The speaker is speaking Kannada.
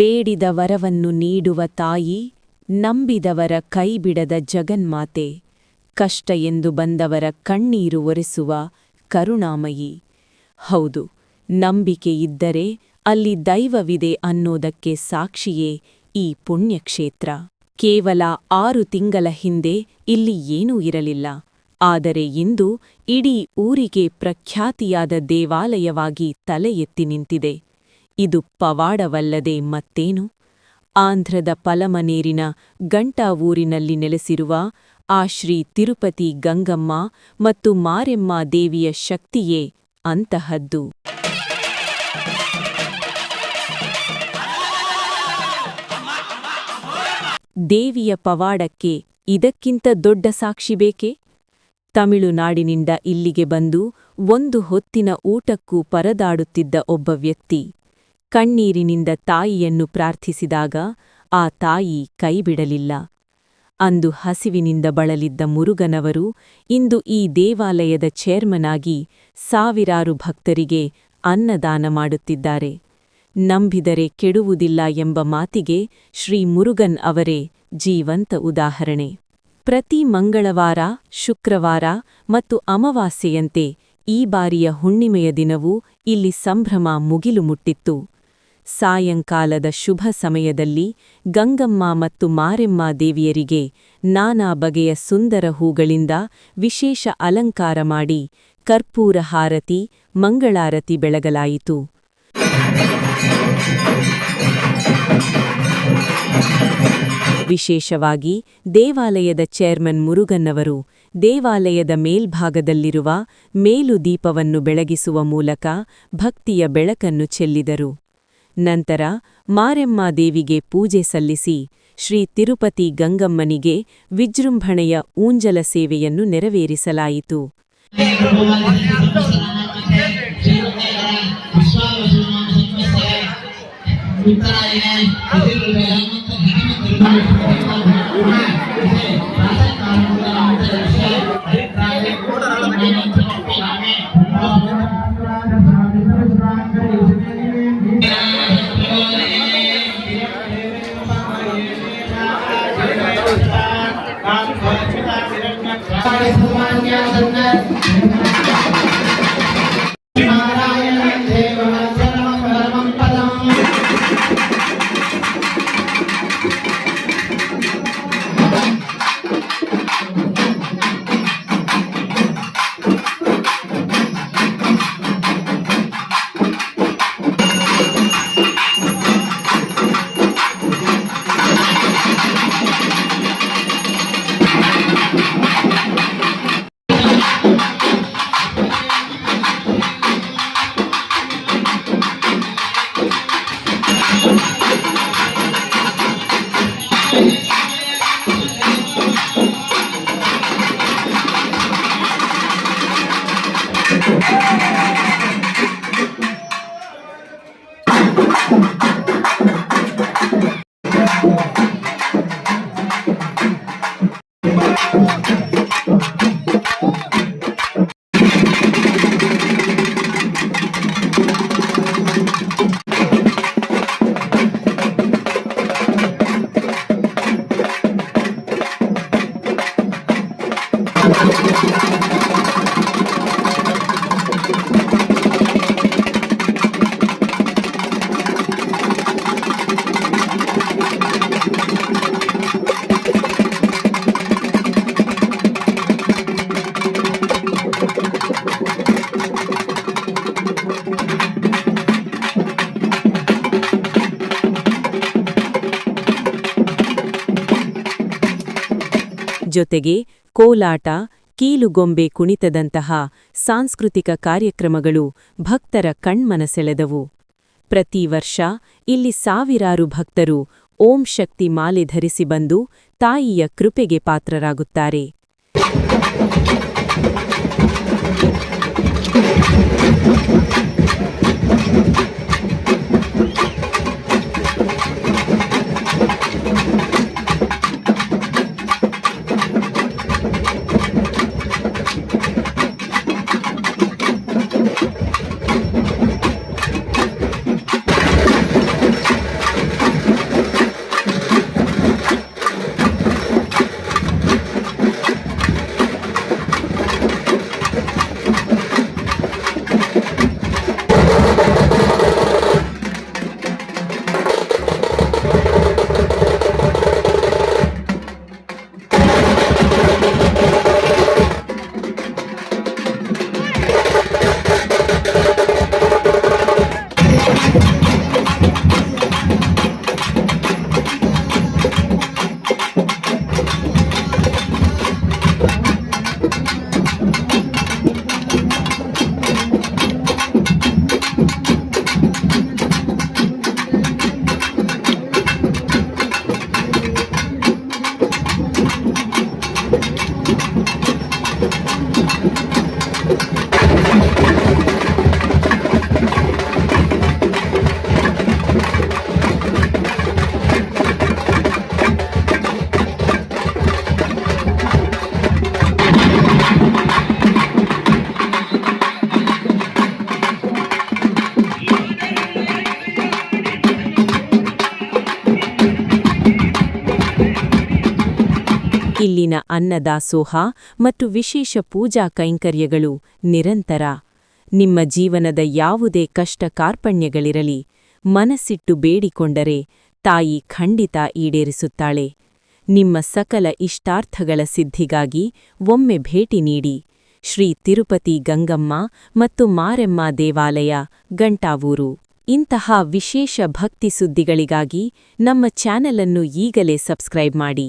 ಬೇಡಿದ ವರವನ್ನು ನೀಡುವ ತಾಯಿ ನಂಬಿದವರ ಕೈಬಿಡದ ಜಗನ್ಮಾತೆ, ಕಷ್ಟ ಎಂದು ಬಂದವರ ಕಣ್ಣೀರು ಒರೆಸುವ ಕರುಣಾಮಯಿ. ಹೌದು, ನಂಬಿಕೆ ಇದ್ದರೆ ಅಲ್ಲಿ ದೈವವಿದೆ ಅನ್ನೋದಕ್ಕೆ ಸಾಕ್ಷಿಯೇ ಈ ಪುಣ್ಯಕ್ಷೇತ್ರ. ಕೇವಲ ಆರು ತಿಂಗಳ ಹಿಂದೆ ಇಲ್ಲಿ ಏನೂ ಇರಲಿಲ್ಲ. ಆದರೆ ಇಂದು ಇಡೀ ಊರಿಗೆ ಪ್ರಖ್ಯಾತಿಯಾದ ದೇವಾಲಯವಾಗಿ ತಲೆ ಎತ್ತಿ ನಿಂತಿದೆ. ಇದು ಪವಾಡವಲ್ಲದೆ ಮತ್ತೇನು? ಆಂಧ್ರದ ಪಲಮನೇರಿನ ಗಂಟಾ ಊರಿನಲ್ಲಿ ನೆಲೆಸಿರುವ ಆ ಶ್ರೀ ತಿರುಪತಿ ಗಂಗಮ್ಮ ಮತ್ತು ಮಾರೆಮ್ಮ ದೇವಿಯ ಶಕ್ತಿಯೇ ಅಂತಹದ್ದು. ದೇವಿಯ ಪವಾಡಕ್ಕೆ ಇದಕ್ಕಿಂತ ದೊಡ್ಡ ಸಾಕ್ಷಿ ಬೇಕೆ? ತಮಿಳುನಾಡಿನಿಂದ ಇಲ್ಲಿಗೆ ಬಂದು ಒಂದು ಹೊತ್ತಿನ ಊಟಕ್ಕೂ ಪರದಾಡುತ್ತಿದ್ದ ಒಬ್ಬ ವ್ಯಕ್ತಿ ಕಣ್ಣೀರಿನಿಂದ ತಾಯಿಯನ್ನು ಪ್ರಾರ್ಥಿಸಿದಾಗ ಆ ತಾಯಿ ಕೈಬಿಡಲಿಲ್ಲ. ಅಂದು ಹಸಿವಿನಿಂದ ಬಳಲಿದ್ದ ಮುರುಗನವರು ಇಂದು ಈ ದೇವಾಲಯದ ಚೇರ್ಮನ್ ಆಗಿ ಸಾವಿರಾರು ಭಕ್ತರಿಗೆ ಅನ್ನದಾನ ಮಾಡುತ್ತಿದ್ದಾರೆ. ನಂಬಿದರೆ ಕೆಡುವುದಿಲ್ಲ ಎಂಬ ಮಾತಿಗೆ ಶ್ರೀ ಮುರುಗನ್ ಅವರೇ ಜೀವಂತ ಉದಾಹರಣೆ. ಪ್ರತಿ ಮಂಗಳವಾರ, ಶುಕ್ರವಾರ ಮತ್ತು ಅಮಾವಾಸ್ಯೆಯಂತೆ ಈ ಬಾರಿಯ ಹುಣ್ಣಿಮೆಯ ದಿನವೂ ಇಲ್ಲಿ ಸಂಭ್ರಮ ಮುಗಿಲು ಮುಟ್ಟಿತ್ತು. ಸಾಯಂಕಾಲದ ಶುಭ ಸಮಯದಲ್ಲಿ ಗಂಗಮ್ಮ ಮತ್ತು ಮಾರೆಮ್ಮ ದೇವಿಯರಿಗೆ ನಾನಾ ಬಗೆಯ ಸುಂದರ ಹೂಗಳಿಂದ ವಿಶೇಷ ಅಲಂಕಾರ ಮಾಡಿ ಕರ್ಪೂರ ಹಾರತಿ, ಮಂಗಳಾರತಿ ಬೆಳಗಲಾಯಿತು. ವಿಶೇಷವಾಗಿ ದೇವಾಲಯದ ಚೇರ್ಮನ್ ಮುರುಗನ್ನವರು ದೇವಾಲಯದ ಮೇಲ್ಭಾಗದಲ್ಲಿರುವ ಮೇಲು ದೀಪವನ್ನು ಬೆಳಗಿಸುವ ಮೂಲಕ ಭಕ್ತಿಯ ಬೆಳಕನ್ನು ಚೆಲ್ಲಿದರು. ನಂತರ ಮಾರೆಮ್ಮ ದೇವಿಗೆ ಪೂಜೆ ಸಲ್ಲಿಸಿ ಶ್ರೀ ತಿರುಪತಿ ಗಂಗಮ್ಮನಿಗೆ ವಿಜೃಂಭಣೆಯ ಊಂಜಲ ಸೇವೆಯನ್ನು ನೆರವೇರಿಸಲಾಯಿತು California, the night. ಜೊತೆಗೆ ಕೋಲಾಟ, ಕೀಲುಗೊಂಬೆ ಕುಣಿತದಂತಹ ಸಾಂಸ್ಕೃತಿಕ ಕಾರ್ಯಕ್ರಮಗಳು ಭಕ್ತರ ಕಣ್ಮನಸೆಳೆದವು. ಪ್ರತಿ ವರ್ಷ ಇಲ್ಲಿ ಸಾವಿರಾರು ಭಕ್ತರು ಓಂ ಶಕ್ತಿ ಮಾಲೆ ಧರಿಸಿ ಬಂದು ತಾಯಿಯ ಕೃಪೆಗೆ ಪಾತ್ರರಾಗುತ್ತಾರೆ. ಇಲ್ಲಿನ ಅನ್ನದಾಸೋಹ ಮತ್ತು ವಿಶೇಷ ಪೂಜಾ ಕೈಂಕರ್ಯಗಳು ನಿರಂತರ. ನಿಮ್ಮ ಜೀವನದ ಯಾವುದೇ ಕಷ್ಟ ಕಾರ್ಪಣ್ಯಗಳಿರಲಿ, ಮನಸ್ಸಿಟ್ಟು ಬೇಡಿಕೊಂಡರೆ ತಾಯಿ ಖಂಡಿತ ಈಡೇರಿಸುತ್ತಾಳೆ. ನಿಮ್ಮ ಸಕಲ ಇಷ್ಟಾರ್ಥಗಳ ಸಿದ್ಧಿಗಾಗಿ ಒಮ್ಮೆ ಭೇಟಿ ನೀಡಿ. ಶ್ರೀ ತಿರುಪತಿ ಗಂಗಮ್ಮ ಮತ್ತು ಮಾರೆಮ್ಮ ದೇವಾಲಯ, ಗಂಟಾವೂರು. ಇಂತಹ ವಿಶೇಷ ಭಕ್ತಿ ಸುದ್ದಿಗಳಿಗಾಗಿ ನಮ್ಮ ಚಾನೆಲ್ ಅನ್ನು ಈಗಲೇ ಸಬ್ಸ್ಕ್ರೈಬ್ ಮಾಡಿ.